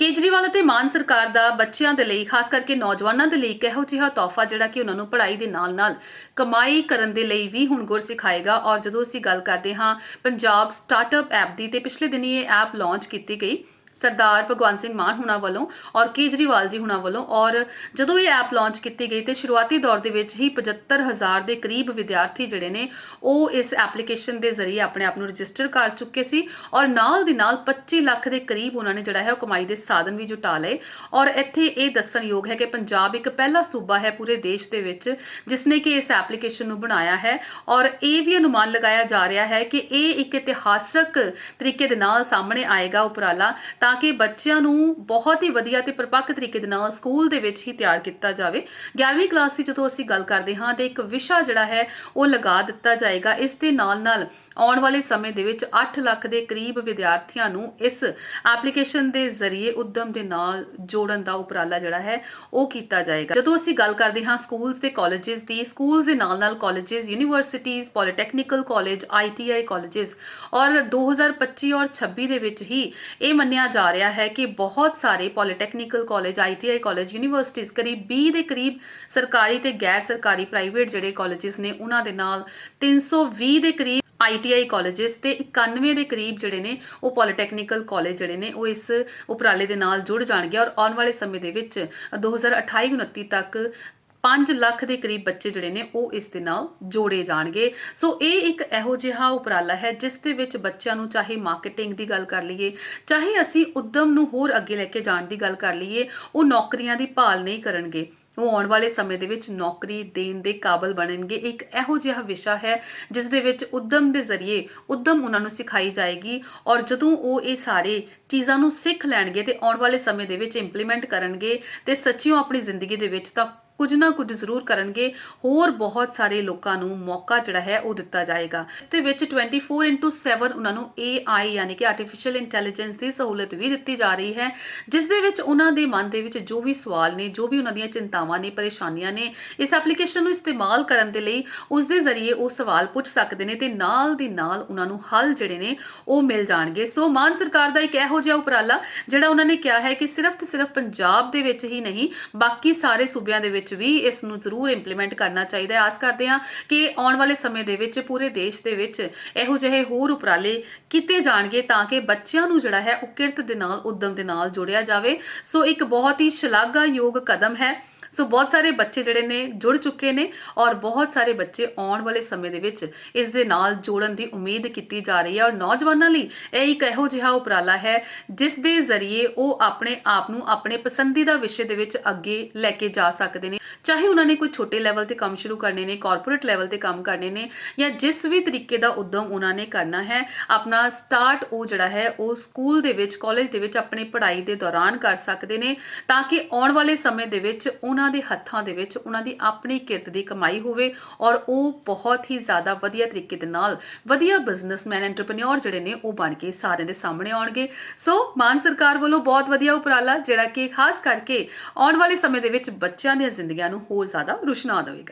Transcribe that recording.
ਕੇਜਰੀਵਾਲ ਅਤੇ ਮਾਨ ਸਰਕਾਰ ਦਾ ਬੱਚਿਆਂ ਦੇ ਲਈ, ਖਾਸ ਕਰਕੇ ਨੌਜਵਾਨਾਂ ਦੇ ਲਈ ਕਿਹੋ ਜਿਹਾ ਤੋਹਫਾ ਜਿਹੜਾ ਕਿ ਉਹਨਾਂ ਨੂੰ ਪੜ੍ਹਾਈ ਦੇ ਨਾਲ-ਨਾਲ ਕਮਾਈ ਕਰਨ ਦੇ ਲਈ ਵੀ ਹੁਣ ਗੁਰ ਸਿਖਾਏਗਾ। ਔਰ ਜਦੋਂ ਅਸੀਂ ਗੱਲ ਕਰਦੇ ਹਾਂ, ਪੰਜਾਬ ਸਟਾਰਟਅਪ ਐਪ ਦੀ ਤੇ ਪਿਛਲੇ ਦਿਨੀ ਇਹ ਐਪ ਲਾਂਚ ਕੀਤੀ ਗਈ। ਸਰਦਾਰ ਭਗਵੰਤ ਸਿੰਘ ਮਾਨ ਹੁਣਾਂ ਵੱਲੋਂ ਔਰ ਕੇਜਰੀਵਾਲ ਜੀ ਹੁਣਾਂ ਵੱਲੋਂ ਔਰ ਜਦੋਂ ਇਹ ਐਪ ਲਾਂਚ ਕੀਤੀ ਗਈ ਤੇ ਸ਼ੁਰੂਆਤੀ ਦੌਰ ਦੇ ਵਿੱਚ ਹੀ 75000 ਦੇ ਕਰੀਬ ਵਿਦਿਆਰਥੀ ਜਿਹੜੇ ਨੇ ਉਹ ਇਸ ਐਪਲੀਕੇਸ਼ਨ ਦੇ ਜ਼ਰੀਏ ਆਪਣੇ ਆਪ ਨੂੰ ਰਜਿਸਟਰ ਕਰ ਚੁੱਕੇ ਸੀ ਔਰ ਨਾਲ ਦੀ ਨਾਲ 25 ਲੱਖ ਦੇ ਕਰੀਬ ਉਹਨਾਂ ਨੇ ਜਿਹੜਾ ਹੈ ਉਹ ਕਮਾਈ ਦੇ ਸਾਧਨ ਵੀ ਜੁਟਾ ਲਏ ਔਰ ਇੱਥੇ ਇਹ ਦੱਸਣਯੋਗ ਹੈ ਕਿ ਪੰਜਾਬ ਇੱਕ ਪਹਿਲਾ ਸੂਬਾ ਹੈ ਪੂਰੇ ਦੇਸ਼ ਦੇ ਵਿੱਚ ਜਿਸ ਨੇ ਕਿ ਇਸ ਐਪਲੀਕੇਸ਼ਨ ਨੂੰ ਬਣਾਇਆ ਹੈ ਔਰ ਇਹ ਵੀ ਅਨੁਮਾਨ ਲਗਾਇਆ ਜਾ ਰਿਹਾ ਹੈ ਕਿ ਇਹ ਇੱਕ ਇਤਿਹਾਸਕ ਤਰੀਕੇ ਦੇ ਨਾਲ ਸਾਹਮਣੇ ਆਏਗਾ ਉਪਰਾਲਾ ਤਾਂ ਕਿ ਬੱਚਿਆਂ ਨੂੰ ਬਹੁਤ ਹੀ ਵਧੀਆ ਤੇ ਪਰਪੱਕ ਤਰੀਕੇ ਦੇ ਨਾਲ ਸਕੂਲ ਦੇ ਵਿੱਚ ਹੀ ਤਿਆਰ ਕੀਤਾ ਜਾਵੇ। 11ਵੀਂ ਕਲਾਸ ਦੀ ਜਦੋਂ ਅਸੀਂ ਗੱਲ ਕਰਦੇ ਹਾਂ, ਤੇ ਇੱਕ ਵਿਸ਼ਾ ਜਿਹੜਾ ਹੈ, ਉਹ ਲਗਾ ਦਿੱਤਾ ਜਾਏਗਾ। ਇਸ ਦੇ ਨਾਲ ਨਾਲ ਆਉਣ ਵਾਲੇ ਸਮੇਂ ਦੇ ਵਿੱਚ 8 ਲੱਖ ਦੇ ਕਰੀਬ ਵਿਦਿਆਰਥੀਆਂ ਨੂੰ ਇਸ ਐਪਲੀਕੇਸ਼ਨ ਦੇ ਜ਼ਰੀਏ ਉਦਮ ਦੇ ਨਾਲ ਜੋੜਨ ਦਾ ਉਪਰਾਲਾ ਜਿਹੜਾ ਹੈ, ਉਹ ਕੀਤਾ ਜਾਏਗਾ। ਜਦੋਂ ਅਸੀਂ ਗੱਲ ਕਰਦੇ ਹਾਂ ਸਕੂਲਸ ਤੇ ਕਾਲਜਸ ਦੀ, ਸਕੂਲਸ ਦੇ ਨਾਲ ਨਾਲ colleges, universities, polytechnical college ITI colleges ਔਰ 2025 ਔਰ 26 ਦੇ ਵਿੱਚ ਹੀ ਇਹ ਮੰਨਿਆ ਜਾ ਰਿਹਾ ਹੈ ਕਿ ਬਹੁਤ ਸਾਰੇ polytechnical college ITI college, universities ਕਰੀਬ 20 ਦੇ ਕਰੀਬ ਸਰਕਾਰੀ ਤੇ ਗੈਰ ਸਰਕਾਰੀ ਪ੍ਰਾਈਵੇਟ ਜਿਹੜੇ ਕਾਲਜਸ ਨੇ, ਉਹਨਾਂ ਦੇ ਨਾਲ 320 ਦੇ ਕਰੀਬ ਆਈਟੀਆਈ ਕਾਲਜਸ ਤੇ 91 ਦੇ ਕਰੀਬ ਜਿਹੜੇ ਨੇ, ਉਹ ਪੋਲੀਟੈਕਨੀਕਲ ਕਾਲਜ ਜਿਹੜੇ ਨੇ, ਉਹ ਇਸ ਉਪਰਾਲੇ ਦੇ ਨਾਲ ਜੁੜ ਜਾਣਗੇ ਔਰ ਆਉਣ ਵਾਲੇ ਸਮੇਂ ਦੇ ਵਿੱਚ 2028-29 ਤੱਕ 5 ਲੱਖ ਦੇ ਕਰੀਬ ਬੱਚੇ ਜਿਹੜੇ ਨੇ ਉਹ ਇਸ ਦੇ ਨਾਲ ਜੋੜੇ ਜਾਣਗੇ। ਸੋ ਇਹ ਇੱਕ ਇਹੋ ਜਿਹਾ ਉਪਰਾਲਾ ਹੈ, ਜਿਸ ਦੇ ਵਿੱਚ ਬੱਚਿਆਂ ਨੂੰ ਚਾਹੇ ਮਾਰਕੀਟਿੰਗ ਦੀ ਗੱਲ ਕਰ ਲਈਏ, ਚਾਹੇ ਅਸੀਂ ਉਦਮ ਨੂੰ ਹੋਰ ਅੱਗੇ ਲੈ ਕੇ ਜਾਣ ਦੀ ਗੱਲ ਕਰ ਲਈਏ, ਉਹ ਨੌਕਰੀਆਂ ਦੀ ਭਾਲ ਨਹੀਂ ਕਰਨਗੇ। ਉਹ ਆਉਣ ਵਾਲੇ ਸਮੇਂ ਦੇ ਵਿੱਚ ਨੌਕਰੀ ਦੇਣ ਦੇ ਕਾਬਲ ਬਣਨਗੇ। ਇੱਕ ਇਹੋ ਜਿਹਾ ਵਿਸ਼ਾ ਹੈ, ਜਿਸ ਦੇ ਵਿੱਚ ਉਦਮ ਦੇ ਜ਼ਰੀਏ ਉਦਮ ਉਹਨਾਂ ਨੂੰ ਸਿਖਾਈ ਜਾਏਗੀ ਔਰ ਜਦੋਂ ਉਹ ਇਹ ਸਾਰੇ ਚੀਜ਼ਾਂ ਨੂੰ ਸਿੱਖ ਲੈਣਗੇ ਤੇ ਆਉਣ ਵਾਲੇ ਸਮੇਂ ਦੇ ਵਿੱਚ ਇੰਪਲੀਮੈਂਟ ਕਰਨਗੇ ਤੇ ਸੱਚੀਓ ਆਪਣੀ ਜ਼ਿੰਦਗੀ ਦੇ ਵਿੱਚ ਤਾਂ ਕੁਝ ਨਾ ਕੁਝ ਜ਼ਰੂਰ ਕਰਨਗੇ। ਹੋਰ ਬਹੁਤ ਸਾਰੇ ਲੋਕਾਂ ਨੂੰ ਮੌਕਾ ਜਿਹੜਾ ਹੈ ਉਹ ਦਿੱਤਾ ਜਾਏਗਾ। ਇਸ ਦੇ ਵਿੱਚ 24/7 ਉਹਨਾਂ ਨੂੰ AI ਯਾਨੀ ਕਿ ਆਰਟੀਫੀਸ਼ੀਅਲ ਇੰਟੈਲੀਜੈਂਸ ਦੀ ਸਹੂਲਤ ਵੀ ਦਿੱਤੀ ਜਾ ਰਹੀ ਹੈ। ਜਿਸ ਦੇ ਵਿੱਚ ਉਹਨਾਂ ਦੇ ਮਨ ਦੇ ਵਿੱਚ ਜੋ ਵੀ ਸਵਾਲ ਨੇ, ਜੋ ਵੀ ਉਹਨਾਂ ਦੀਆਂ ਚਿੰਤਾਵਾਂ ਨੇ, ਪਰੇਸ਼ਾਨੀਆਂ ਨੇ, ਇਸ ਐਪਲੀਕੇਸ਼ਨ ਨੂੰ ਇਸਤੇਮਾਲ ਕਰਨ ਦੇ ਲਈ ਉਸ ਦੇ ਜ਼ਰੀਏ ਉਹ ਸਵਾਲ ਪੁੱਛ ਸਕਦੇ ਨੇ ਤੇ ਨਾਲ ਦੀ ਨਾਲ ਉਹਨਾਂ ਨੂੰ ਹੱਲ ਜਿਹੜੇ ਨੇ ਉਹ ਮਿਲ ਜਾਣਗੇ। ਸੋ ਮਾਨ ਸਰਕਾਰ ਦਾ ਇੱਕ ਇਹੋ ਜਿਹਾ ਉਪਰਾਲਾ ਜਿਹੜਾ ਉਹਨਾਂ ਨੇ ਕਿਹਾ ਹੈ ਕਿ ਸਿਰਫ ਤੇ ਸਿਰਫ ਪੰਜਾਬ ਦੇ ਵਿੱਚ ਹੀ ਨਹੀਂ, ਬਾਕੀ ਸਾਰੇ ਸੂਬਿਆਂ ਦੇ ਵਿੱਚ ਵੀ ਇਸ ਨੂੰ ਜ਼ਰੂਰ ਇੰਪਲੀਮੈਂਟ ਕਰਨਾ ਚਾਹੀਦਾ ਹੈ। ਆਸ ਕਰਦੇ ਹਾਂ ਕਿ ਆਉਣ ਵਾਲੇ ਸਮੇਂ ਦੇ ਵਿੱਚ ਪੂਰੇ ਦੇਸ਼ ਦੇ ਵਿੱਚ ਇਹੋ ਜਿਹੇ ਹੋਰ ਉਪਰਾਲੇ ਕੀਤੇ ਜਾਣਗੇ ਤਾਂ ਕਿ ਬੱਚਿਆਂ ਨੂੰ ਜਿਹੜਾ ਹੈ, ਉਹ ਕਿਰਤ ਦੇ ਨਾਲ, ਉਦਮ ਦੇ ਨਾਲ ਜੋੜਿਆ ਜਾਵੇ। ਸੋ ਇੱਕ ਬਹੁਤ ਹੀ ਸ਼ਲਾਘਾਯੋਗ ਕਦਮ ਹੈ। ਸੋ ਬਹੁਤ ਸਾਰੇ ਬੱਚੇ ਜਿਹੜੇ ਨੇ ਜੁੜ ਚੁੱਕੇ ਨੇ ਔਰ ਬਹੁਤ ਸਾਰੇ ਬੱਚੇ ਆਉਣ ਵਾਲੇ ਸਮੇਂ ਦੇ ਵਿੱਚ ਇਸ ਦੇ ਨਾਲ ਜੋੜਨ ਦੀ ਉਮੀਦ ਕੀਤੀ ਜਾ ਰਹੀ ਹੈ ਔਰ ਨੌਜਵਾਨਾਂ ਲਈ ਇਹ ਇੱਕ ਇਹੋ ਜਿਹਾ ਉਪਰਾਲਾ ਹੈ, ਜਿਸ ਦੇ ਜ਼ਰੀਏ ਉਹ ਆਪਣੇ ਆਪ ਨੂੰ ਆਪਣੇ ਪਸੰਦੀਦਾ ਵਿਸ਼ੇ ਦੇ ਵਿੱਚ ਅੱਗੇ ਲੈ ਕੇ ਜਾ ਸਕਦੇ ਨੇ। ਚਾਹੇ ਉਹਨਾਂ ਨੇ ਕੋਈ ਛੋਟੇ ਲੈਵਲ ਤੇ ਕੰਮ ਸ਼ੁਰੂ ਕਰਨੇ ਨੇ ਕਾਰਪੋਰੇਟ ਲੈਵਲ ਤੇ ਕੰਮ ਕਰਨੇ ਨੇ ਜਾਂ ਜਿਸ ਵੀ ਤਰੀਕੇ ਦਾ ਉਦਮ ਉਹਨਾਂ ਨੇ ਕਰਨਾ ਹੈ, ਆਪਣਾ ਸਟਾਰਟ ਉਹ ਜਿਹੜਾ ਹੈ, ਉਹ ਸਕੂਲ ਦੇ ਵਿੱਚ ਕਾਲਜ ਦੇ ਵਿੱਚ ਆਪਣੀ ਪੜ੍ਹਾਈ ਦੇ ਦੌਰਾਨ ਕਰ ਸਕਦੇ ਨੇ ਤਾਂ ਕਿ ਆਉਣ ਵਾਲੇ ਸਮੇਂ ਦੇ ਵਿੱਚ ਉਹਨਾਂ ਦੇ ਹੱਥਾਂ ਦੇ ਵਿੱਚ ਉਹਨਾਂ ਦੀ ਆਪਣੀ ਕਿਰਤ ਦੀ ਕਮਾਈ ਹੋਵੇ ਔਰ ਉਹ ਬਹੁਤ ਹੀ ਜ਼ਿਆਦਾ ਵਧੀਆ ਤਰੀਕੇ ਦੇ ਨਾਲ ਵਧੀਆ ਬਿਜ਼ਨਸਮੈਨ ਐਂਟਰਪ੍ਰੀਨਿਓਰ ਜਿਹੜੇ ਨੇ ਉਹ ਬਣ ਕੇ ਸਾਰਿਆਂ ਦੇ ਸਾਹਮਣੇ ਆਉਣਗੇ। ਸੋ ਮਾਨ ਸਰਕਾਰ ਵੱਲੋਂ ਬਹੁਤ ਵਧੀਆ ਉਪਰਾਲਾ ਜਿਹੜਾ ਕਿ ਖਾਸ ਕਰਕੇ ਆਉਣ ਵਾਲੇ ਸਮੇਂ ਦੇ ਵਿੱਚ ਬੱਚਿਆਂ ਦੀਆਂ ਜ਼ਿੰਦਗੀਆਂ ਨੂੰ ਹੋਰ ਜ਼ਿਆਦਾ ਰੁਸ਼ਨਾ ਦੇਵੇਗਾ